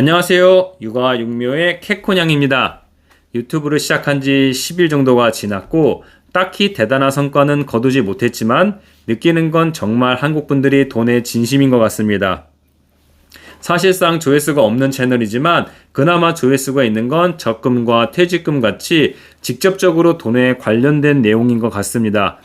안녕하세요. 육아 육묘의 캐코냥입니다. 유튜브를 시작한 지 10일 정도가 지났고 딱히 대단한 성과는 거두지 못했지만 느끼는 건 정말 한국 분들이 돈에 진심인 것 같습니다. 사실상 조회수가 없는 채널이지만 그나마 조회수가 있는 건 적금과 퇴직금 같이 직접적으로 돈에 관련된 내용인 것 같습니다.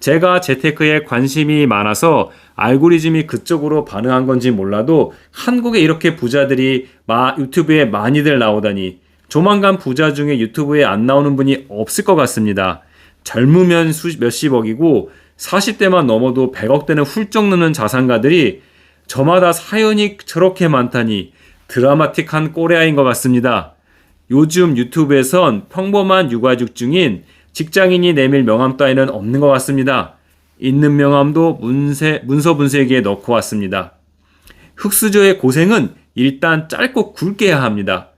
제가 재테크에 관심이 많아서 알고리즘이 그쪽으로 반응한 건지 몰라도 한국에 이렇게 부자들이 마, 유튜브에 많이들 나오다니 조만간 부자 중에 유튜브에 안 나오는 분이 없을 것 같습니다. 젊으면 수, 몇십억이고 40대만 넘어도 100억대는 훌쩍 넘는 자산가들이 저마다 사연이 저렇게 많다니 드라마틱한 꼬레아인 것 같습니다. 요즘 유튜브에선 평범한 육아직 중인 직장인이 내밀 명함 따위는 없는 것 같습니다. 있는 명함도 문세, 문서 분쇄기에 넣고 왔습니다. 흑수저의 고생은 일단 짧고 굵게 해야 합니다.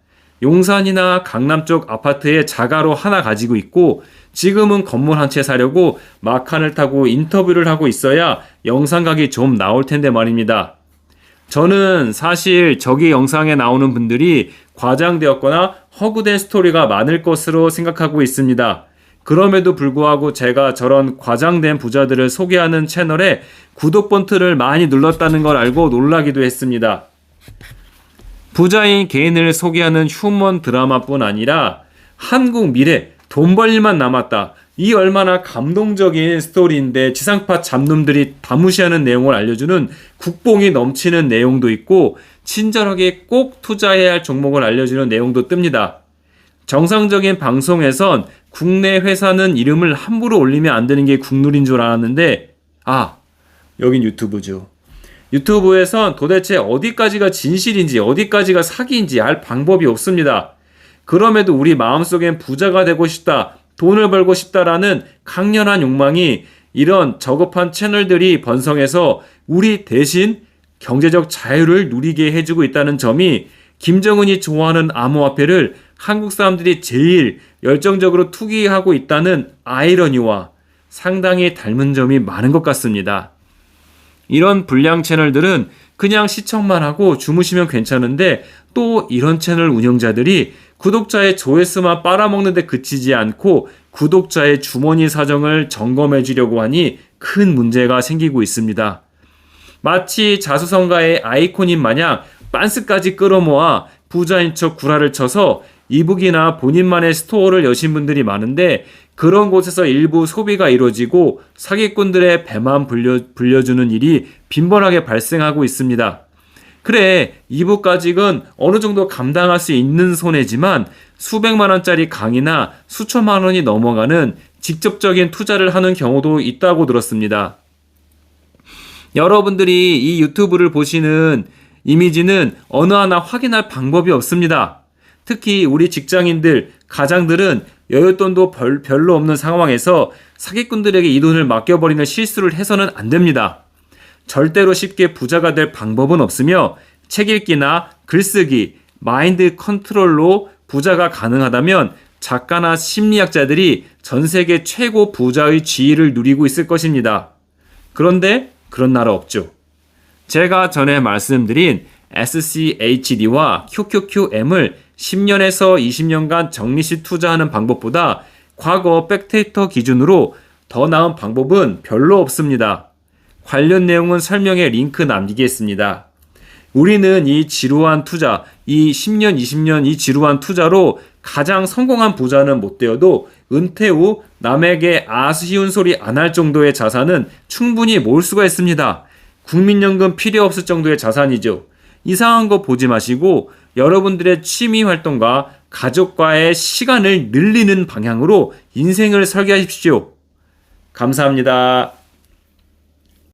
용산이나 강남 쪽 아파트에 자가로 하나 가지고 있고 지금은 건물 한 채 사려고 마칸을 타고 인터뷰를 하고 있어야 영상각이 좀 나올 텐데 말입니다. 저는 사실 저기 영상에 나오는 분들이 과장되었거나 허구된 스토리가 많을 것으로 생각하고 있습니다. 그럼에도 불구하고 제가 저런 과장된 부자들을 소개하는 채널에 구독 버튼을 많이 눌렀다는 걸 알고 놀라기도 했습니다. 부자인 개인을 소개하는 휴먼 드라마뿐 아니라 한국 미래 돈 벌 일만 남았다. 이 얼마나 감동적인 스토리인데 지상파 잡놈들이 다무시하는 내용을 알려주는 국뽕이 넘치는 내용도 있고 친절하게 꼭 투자해야 할 종목을 알려주는 내용도 뜹니다. 정상적인 방송에선 국내 회사는 이름을 함부로 올리면 안 되는 게 국룰인 줄 알았는데 아 여긴 유튜브죠. 유튜브에선 도대체 어디까지가 진실인지 어디까지가 사기인지 알 방법이 없습니다. 그럼에도 우리 마음속엔 부자가 되고 싶다, 돈을 벌고 싶다라는 강렬한 욕망이 이런 저급한 채널들이 번성해서 우리 대신 경제적 자유를 누리게 해주고 있다는 점이 김정은이 좋아하는 암호화폐를 한국 사람들이 제일 열정적으로 투기하고 있다는 아이러니와 상당히 닮은 점이 많은 것 같습니다. 이런 불량 채널들은 그냥 시청만 하고 주무시면 괜찮은데 또 이런 채널 운영자들이 구독자의 조회수만 빨아먹는데 그치지 않고 구독자의 주머니 사정을 점검해 주려고 하니 큰 문제가 생기고 있습니다. 마치 자수성가의 아이콘인 마냥 빤스까지 끌어모아 부자인 척 구라를 쳐서 이북이나 본인만의 스토어를 여신 분들이 많은데 그런 곳에서 일부 소비가 이루어지고 사기꾼들의 배만 불려, 불려주는 일이 빈번하게 발생하고 있습니다. 그래, 이북 가직은 어느 정도 감당할 수 있는 손해지만 수백만 원짜리 강의나 수천만 원이 넘어가는 직접적인 투자를 하는 경우도 있다고 들었습니다. 여러분들이 이 유튜브를 보시는 이미지는 어느 하나 확인할 방법이 없습니다. 특히 우리 직장인들, 가장들은 여윳돈도 별, 별로 없는 상황에서 사기꾼들에게 이 돈을 맡겨버리는 실수를 해서는 안 됩니다. 절대로 쉽게 부자가 될 방법은 없으며 책 읽기나 글쓰기, 마인드 컨트롤로 부자가 가능하다면 작가나 심리학자들이 전 세계 최고 부자의 지위를 누리고 있을 것입니다. 그런데 그런 나라 없죠. 제가 전에 말씀드린 SCHD와 QQQM을 10년에서 20년간 정리시 투자하는 방법보다 과거 백테이터 기준으로 더 나은 방법은 별로 없습니다. 관련 내용은 설명에 링크 남기겠습니다. 우리는 이 지루한 투자, 이 10년, 20년 이 지루한 투자로 가장 성공한 부자는 못 되어도 은퇴 후 남에게 아쉬운 소리 안 할 정도의 자산은 충분히 모을 수가 있습니다. 국민연금 필요 없을 정도의 자산이죠. 이상한 거 보지 마시고 여러분들의 취미 활동과 가족과의 시간을 늘리는 방향으로 인생을 설계하십시오. 감사합니다.